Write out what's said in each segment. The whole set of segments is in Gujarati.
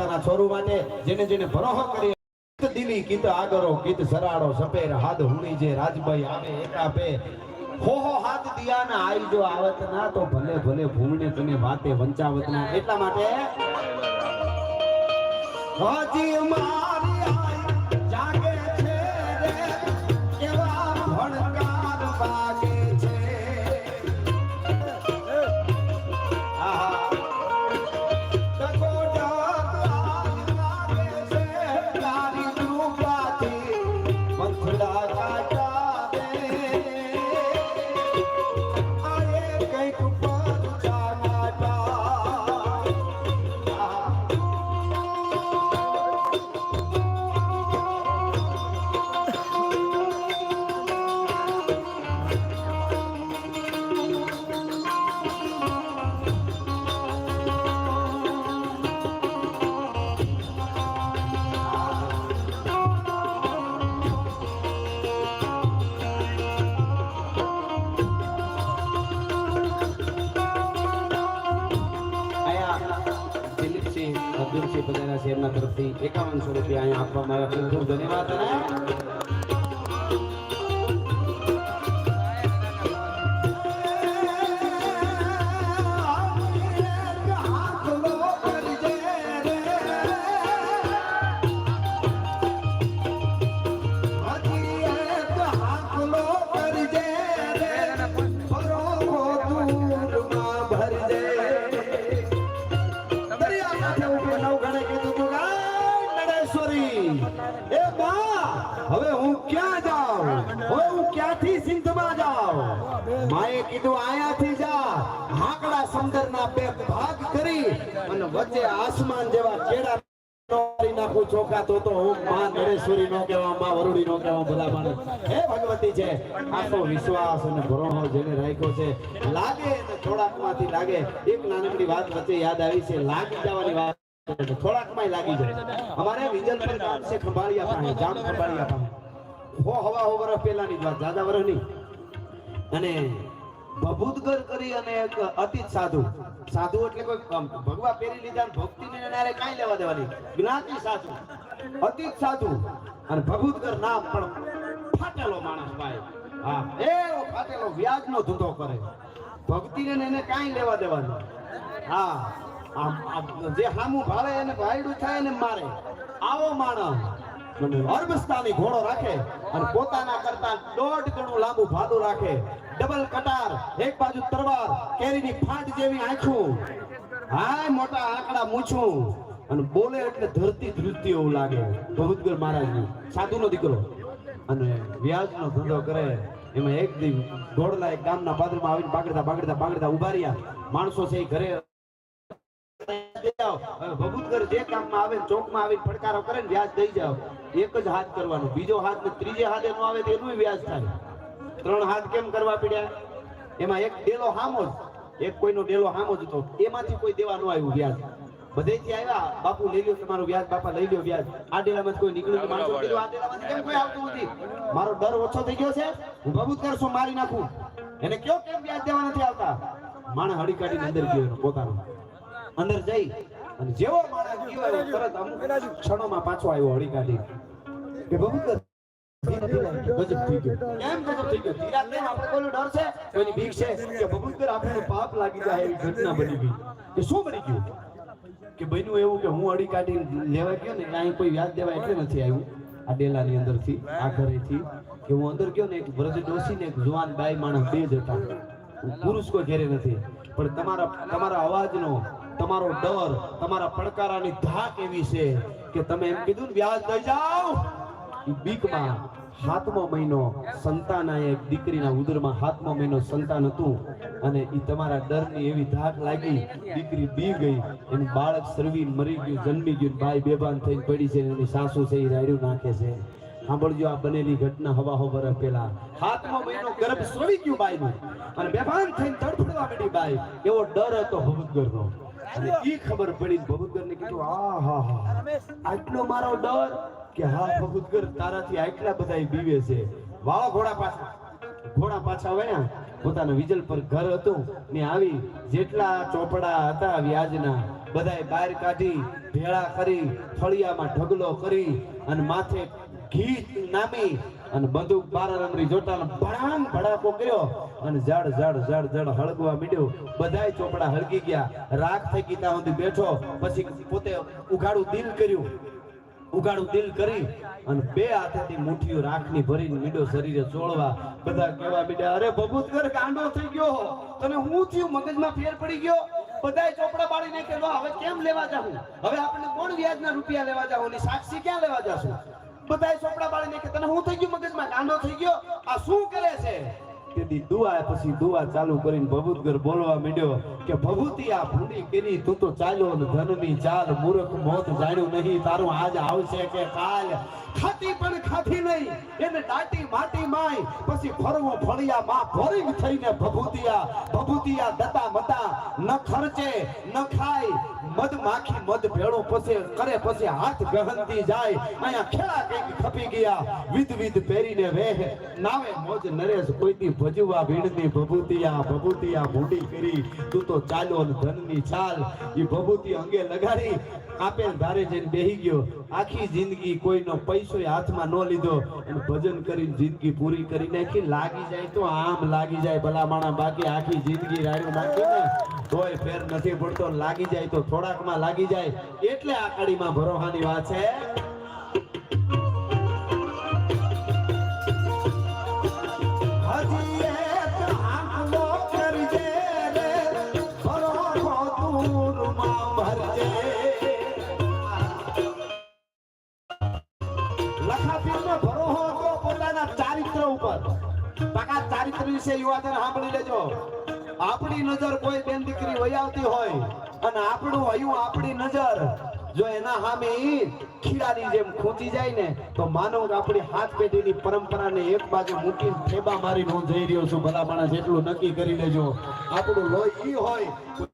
પોતાના છોરુ માટે જેને જેને ભરોહો કરી દિલી કીત આગરો કીત સરાડો સપેર હાથ હુણી જે રાજભાઈ આવે એકાપે હો હો, હાથ દિયાના આઈ જો આવત ના, તો ભલે ભલે ભૂમને તને વાતે વંચાવત ના. એટલા માટે, હજી મારી અર્જુનસિંહ પધાર્યા છે એમના તરફથી એકાવનસો રૂપિયા અહીંયા આપવામાં આવ્યા. ખૂબ ખૂબ ધન્યવાદ. હું સિંધમાં જાઓ. માએ કીધું, આયાથી જા. હાકડા સમંદરના બે ભાગ કરી અને વચ્ચે આસમાન જેવા ચેડા તો તો આખો વિશ્વાસ અને રાખ્યો છે, લાગે ને થોડાકમાંથી લાગે. એક નાનકડી વાત વચ્ચે યાદ આવી છે, લાગી જવાની વાત થોડાકમાંય લાગી અમારે વિજલપુર ગામ હો હવા હો વર્ષ પહેલાની વાત દાદા વર્ષની અને ભભૂતગર કરી અને એક અતિ સાધુ. સાધુ એટલે કોઈ ભગવા પહેરી લીધા ને ભક્તિને એને કાંઈ લેવા દેવાની. જ્ઞાતિ સાધુ. અતિ સાધુ. અને ભભૂતગર નામ પણ ફાટેલો માણસ ભાઈ. હા, એવો ફાટેલો વ્યાજનો ધંધો કરે. ભક્તિને ને એને કાંઈ લેવા દેવાનું. હા જે હામું ભાળે એને ભાઈડું થાય એને મારે. આવો માણસ. હાય, મોટા આંકડા મૂછું. અને બોલે એટલે ધરતી ધૃતિ એવું લાગે. ભગતગર સાધુ સાધુનો દીકરો. અને વ્યાજનો ધંધો કરે. એમાં એક દી ઘોડલા એક ગામના પાદરમાં આવીને બાગડતા બાગડતા બાગડતા ઊભા માણસો છે ઘરે બાપુ લઈ લ્યો તમારું વ્યાજ, બાપા લઈ લ્યો વ્યાજ. આ ડેલામાંથી કોઈ નીકળ્યું મારો ડર ઓછો થઈ ગયો છે. હું ભભૂત શું મારી નાખું? એને કયો કેમ વ્યાજ દેવા નથી આવતા? માણસ હળી કાઢીને અંદર ગયો પોતાનો. અંદર જઈ અને જેવો માણસ ગયો તરત અમુક ક્ષણોમાં પાછો આવ્યો હળી કાઢી કે ભગુતગર ગજબ થઈ ગયો. કેમ ગજબ થઈ ગયો? ધીરા કેમ આપણે કોઈનો ડર છે? કોઈની બીક છે? કે ભગુતગર આપણને પાપ લાગી જાય એવી ઘટના બની ગઈ. કે શું બની ગયું? કે બન્યું એવું કે હું અડી કાઢી લેવા ગયો ને અહીં કોઈ વ્યાજ દેવા એટલે નથી આવ્યું. આ ડેલાની અંદરથી આ ઘરેથી કે હું અંદર ગયો ને એક વ્રજ ડોસી ને એક જુવાન બાઈ માણસ બે જ હતા. પુરુષ કોઈ ઘેરે નથી. પણ તમારા તમારા અવાજનો તમારો ડર, તમારા પડકારાની ધાક એવી છે કે તમે એમ કીધું વ્યાજ દઈ જાઓ. બીકમાં હાથમો મહિનો સંતાન એક દીકરીના ઉદરમાં હાથમો મહિનો સંતાન હતું અને એ તમારા ડરની એવી ધાક લાગી, દીકરી બી ગઈ, એનું બાળક સર્વી મરી ગયું, જન્મી ગયું ભાઈ બેભાન થઈને પડી છે એની સાસુ છે એ રાયડું નાખે છે. સાંભળજો આ બનેલી ઘટના હવા હો વર્ષ પહેલા. હાથમો મહિનો ગર્ભ સ્રવી ગયું બાઈનું અને બેભાન થઈને તડફડવા માંડી બાઈ એવો ડર હતો ભગતગરનો અને ઈ ખબર પડી ભગતગરને કીધું આ હા હા આટલો મારો ડર કે હા ભગતગર તારાથી આટલા બધા બીવે છે. વાળો ઘોડા પાછા ઘોડા પાછા વળ્યા. પોતાના વિજલ પર ઘર હતું ને આવી જેટલા ચોપડા હતા વ્યાજના બધાએ બહાર કાઢી ભેળા કરી ફળિયામાં ઢગલો કરી અને માથે ઘી નામી અને બંદૂક બાર રમરી જોતા ભડાંગ ભડાકો કર્યો અને જડ જડ જડ જડ હળગવા મીડ્યો. બધાય ચોપડા હળગી ગયા. રાખ થઈ ત્યાં સુધી બેઠો. પછી પોતે ઉઘાડું દિલ કર્યું. ઉગાડું દિલ કરી અને બે હાથેથી મુઠ્ઠીઓ રાખની ભરીને મીડો શરીરે ચોળવા. બધા કહેવા મીડ્યા અરે બબૂતગર ગાંડો થઈ ગયો તને હું થયું? મગજમાં ફેર પડી ગયો? બધાય ચોપડા પાડીને કે "લો, હવે કેમ લેવા જાવું હવે આપણે કોણ વ્યાજના રૂપિયા લેવા જાવ સાક્ષી ક્યાં લેવા જાશું? બધાય સોપડા પાડીને નાખે તને હું થઈ ગયું મગજમાં? ગાંડો થઈ ગયો? આ શું કરે છે? તેથી દુઆ, પછી દુઆ ચાલુ કરીને ભભૂતગર બોલવા માંડ્યો કે ભભૂતી આ ભૂંડી કરી તું તો ચાલ્યો ને ધનની ચાલ, મૂર્ખ મોત જાણ્યું નહીં. તારું આજ આવશે કે કાલ? ખાતી પણ ખાતી નહીં. એને દાટી માટી માય. પછી ફરવો ફળિયા માં ફરી થઈને ભભૂતિયા ભભૂતિયા દતા મતા. ન ખર્ચે, ન ખાય. મધ માખી, મધ ભેળો પછી કરે પછી હાથ ગહનતી જાય. અહીંયા ખેડા કંઈક ખપી ગયા. વિધ વિધ પહેરીને વેહ. નાવે મોજ નરેશ કોઈથી ભજવા ભીડની ભભૂતિયા ભભૂતિયા મૂડી કરી, તું તો ચાલો ધનની ચાલ એ ભભૂતિ અંગે લગાડી, આપેલ ધારે જઈને બેહી ગયો. આખી જિંદગી કોઈનો પૈસો હાથમાં ન લીધો. અને ભજન કરીને જિંદગી પૂરી કરી નાખી. લાગી જાય તો આમ લાગી જાય ભલા માણા બાકી આખી જિંદગી રાડ્યું નાખી તોય ફેર નથી પડતો. લાગી જાય તો થોડાકમાં લાગી જાય. એટલે આ કડીમાં ભરોહાની વાત છે. વિશે યુવાધન સાંભળી લેજો. આપણી નજર કોઈ બેન દીકરી વહી આવતી હોય અને આપણું હયું આપણી નજર જો એના સામે ખીડાની જેમ ખૂંચી જાય ને, તો માનો આપણી હાથ પેઢીની પરંપરાને એક બાજુ મૂકી ઠેબા મારીને હું જઈ રહ્યો છું. ભલા માણસ એટલું નક્કી કરી લેજો. આપણું લોહી હોય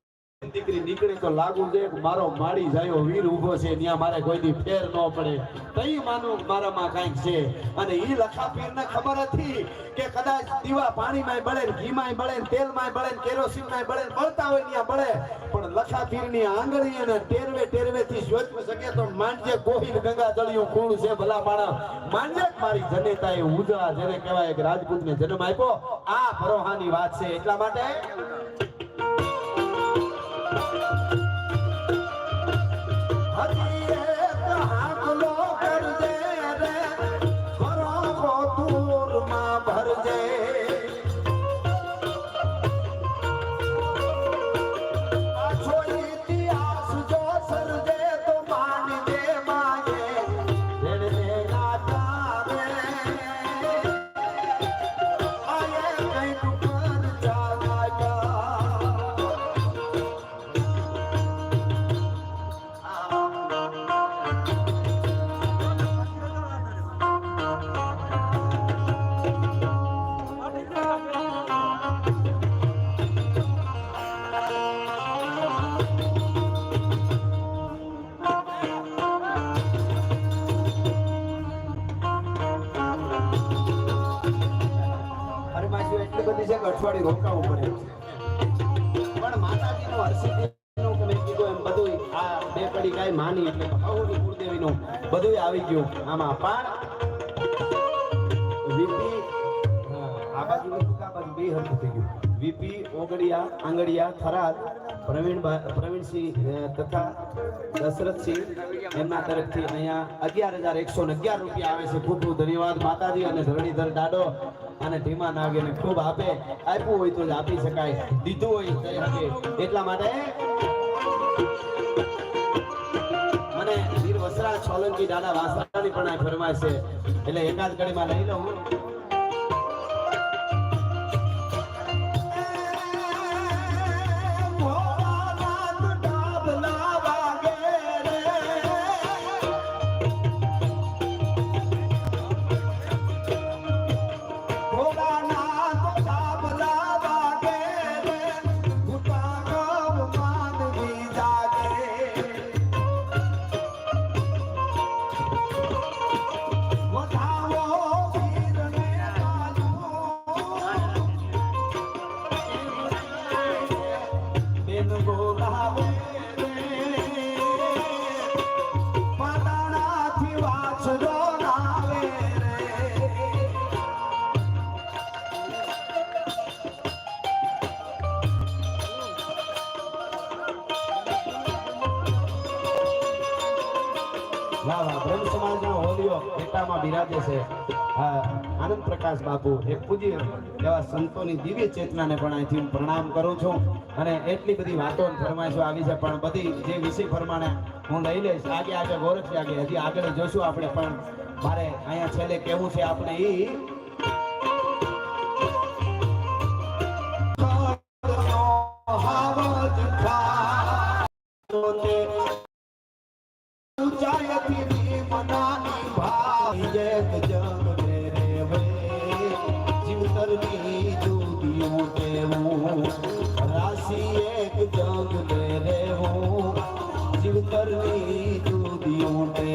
નીકળે તો લાગુ છે મારો માળી જાયો વીર ઊભો છે, ત્યાં મારે કોઈ ફેર ન પડે. તઈ માનું મારામાં કાંઈક છે. અને ઈ લખા પીરને ખબર હતી કે કદાચ દીવા પાણીમાંય બળે ઘીમાં બળે તેલમાંય બળે કેરોસીનમાંય બળે બળતા હોય ત્યાં બળે. પણ લખા પીરની આંગળી અને ટેરવે ટેરવે થી શોધવું શકે તો માંડજે કોહિલ ગંગા જળિયું કુળ છે ભલા માણસ માંડજે મારી જનેતા એ ઉજળા જેને કહેવાય કે રાજપૂતને જન્મ આપ્યો. આ ભરોહાની વાત છે. એટલા માટે હજી અરે માસી એમ બધું આ બે કડી કાંઈ માની એટલે બહુની કુળદેવીનું બધું આવી ગયું. આમાં બાજુ બે હરખું થઈ ગયું. વીપી ઓગડિયા આંગડિયા થરાદ, પ્રવીણ પ્રવીણસિંહ તથા દશરથસિંહ એમના તરફથી અહીંયા અગિયાર હજાર એકસો ને અગિયાર રૂપિયા આવે છે. ખૂબ ખૂબ ધન્યવાદ માતાજી અને ધરણીધર દાડો અને ધીમા નાગેને ખૂબ આપે. આપ્યું હોય તો જ આપી શકાય. દીધું હોય એટલા માટે મને વીર વસરા સોલંકી દાદા વાસરાની પણ આ ફરમાય છે. એટલે એકાદ કડીમાં લઈ લઉં. પેટામાં છે. આનંદ પ્રકાશ બાપુ, એક પૂજ્ય એવા સંતોની દિવ્ય ચેતનાને પણ અહીંથી હું પ્રણામ કરું છું અને એટલી બધી વાતો ફરમાઈશો આવી છે, પણ બધી જે વિષય પ્રમાણે હું લઈ લઈશ. આગે આગળ ગોરખ લાગે હજી આગળ જોશું આપણે, પણ મારે અહીંયા છેલ્લે કેવું છે આપણે ઈ amor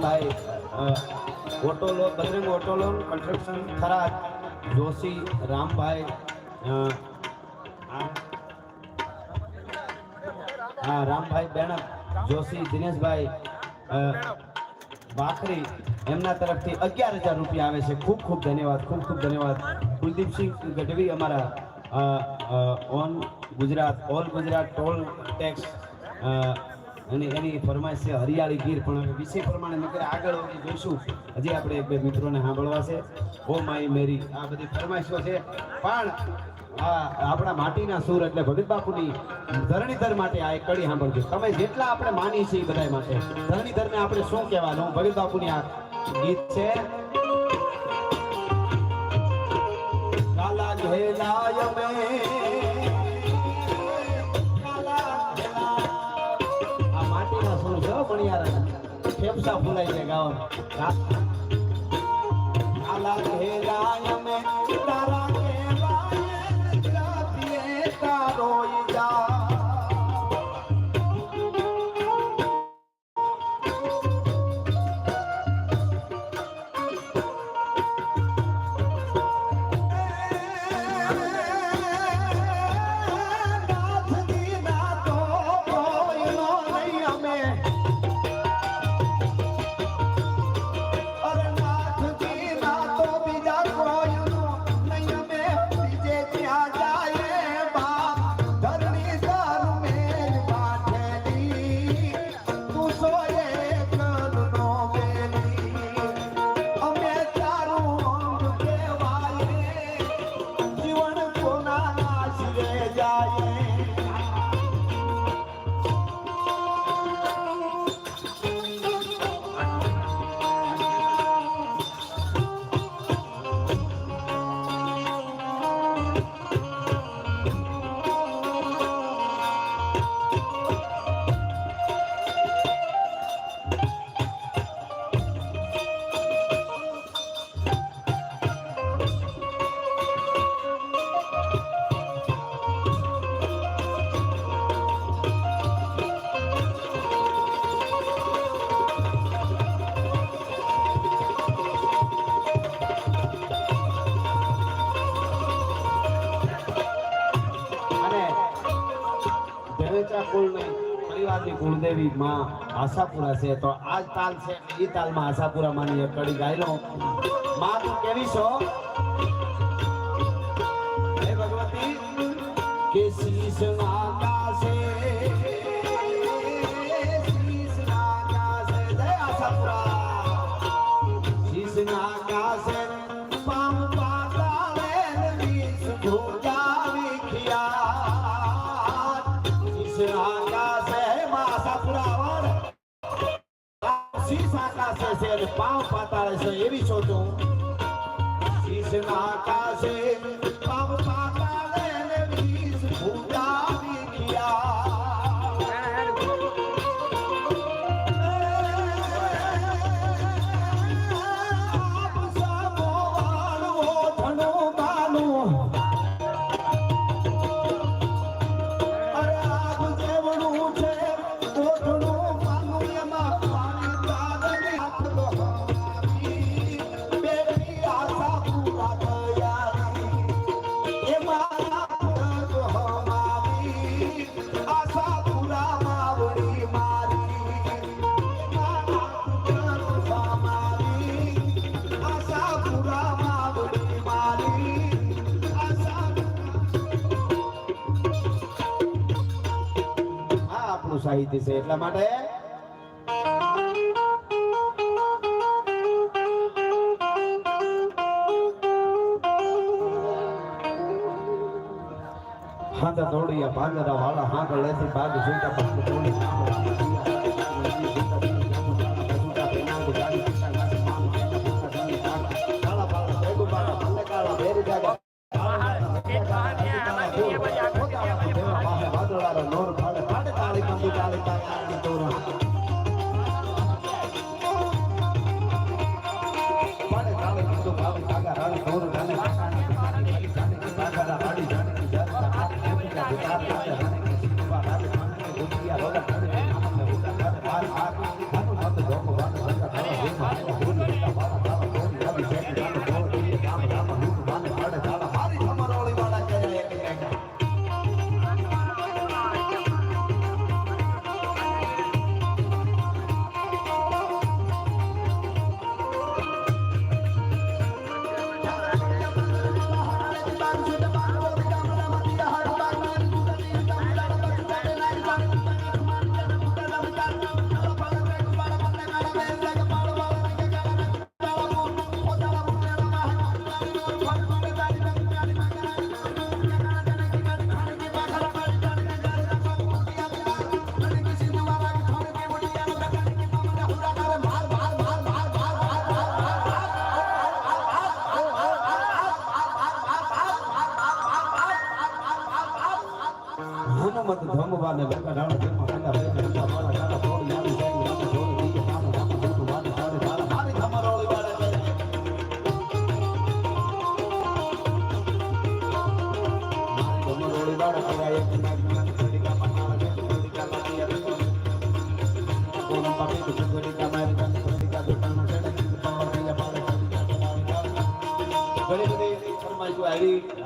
રામભાઈ અ, auto loan Bajrang auto loan construction Tharad Joshi Rambhai અ, આ- હા રામભાઈ બેણક જોશી દિનેશભાઈ અ, ભાખરી એમના તરફથી અગિયાર હજાર રૂપિયા આવે છે. ખૂબ ખૂબ ધન્યવાદ ખૂબ ખૂબ ધન્યવાદ. કુલદીપસિંહ ગઢવી અમારા અ, અ, on Gujarat all Gujarat toll tax અ, અને એની ફરમાઈશ છે હરિયાળી ગીર. પણ હવે વિષય પ્રમાણે નકર આગળ વળી જોઈશું. હજી આપણે એક બે મિત્રોને સાંભળવા છે. Oh my Mary. આ બધી ફરમાઈશો છે. પણ આ આપણા માટીના સુર એટલે ભગત બાપુની ધરણીધર માટે આ એક કડી સાંભળજો. તમે જેટલા આપણે માની છીએ બધા માટે. ધરણીધરને આપણે શું કહેવાનું? ભગત બાપુની આ ગીત છે. ફેફસા ફૂલાઈ છે ગાવા કાલા ઘેરાય મે તારા કુળદેવી માં આશાપુરા છે. તો આ તાલ છે એ તાલમાં આશાપુરા માની એક કડી ગાઈ લો માં કેવી છો? પાવ પાતાળે છે એવી છો તું શીશ સાહિત્ય છે. એટલા માટે હાથ દોડિયા ભાગરા વાળા હાંગળ લેતી ભાગ જોઈતા દોડી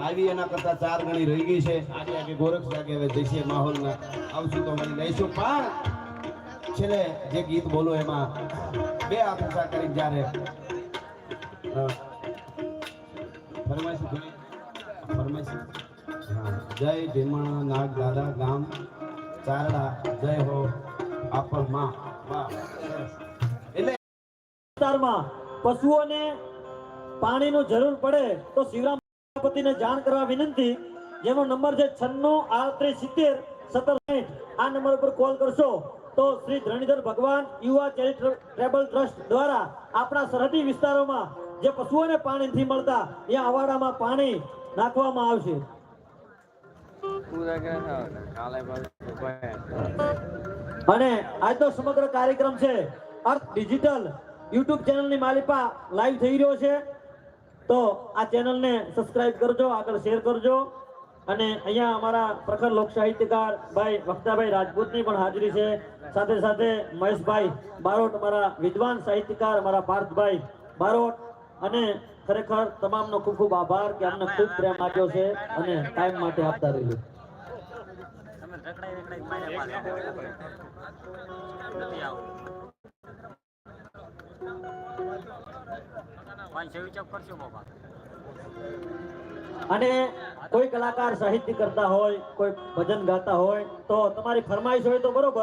આવી એના કરતા ચાર ગણી રહી ગઈ છે. આજે આગે ગોરખ જાગે હવે માહોલમાં આવશું તો મળી લઈશું. પણ છેલ્લે જે ગીત બોલો એમાં બે આ ઊંચા કરી જ્યારે જય ભીમણ નાગ દાદા ગામ. ચારડા, જય હો, આપણમાં. પશુઓને પાણીનું જરૂર પડે તો શિવરામ પ્રજાપતિને જાણ કરવા વિનંતી. જેનો નંબર છે છન્નું આડત્રીસ સિત્તેર સત્તર સાઠ આ નંબર ઉપર કોલ કરશો તો શ્રી ધરણીધર ભગવાન યુવા ચેરિટેબલ ટ્રસ્ટ દ્વારા આપણા સરહદી વિસ્તારોમાં જે પશુઓને પાણી નથી મળતા ત્યાં અવાડામાં પાણી નાખવામાં આવશે. અને આજનો સમગ્ર કાર્યક્રમ છે અર્થ ડિજિટલ યુટ્યુબ ચેનલની માલિપા લાઈવ થઈ રહ્યો છે. તો આ ચેનલને સબસ્ક્રાઇબ કરજો, આગળ શેર કરજો. અને અહીંયા અમારા પ્રખર લોક સાહિત્યકાર ભાઈ વક્તાભાઈ રાજપૂતની પણ હાજરી છે. સાથે સાથે મહેશભાઈ બારોટ અમારા વિદ્વાન સાહિત્યકાર અમારા પાર્થભાઈ બારોટ. અને ખરેખર તમામનો ખૂબ ખૂબ આભાર કે અમને ખૂબ પ્રેમ આપ્યો છે અને ટાઈમ માટે આપતા તમે રખડાઈ રખડાઈ પાડે પાડે નથી આવું. અને કોઈ કલાકાર સાહિત્ય કરતા હોય, કોઈ ભજન ગાતા હોય, તો તમારી ફરમાઈશ હોય તો બરોબર.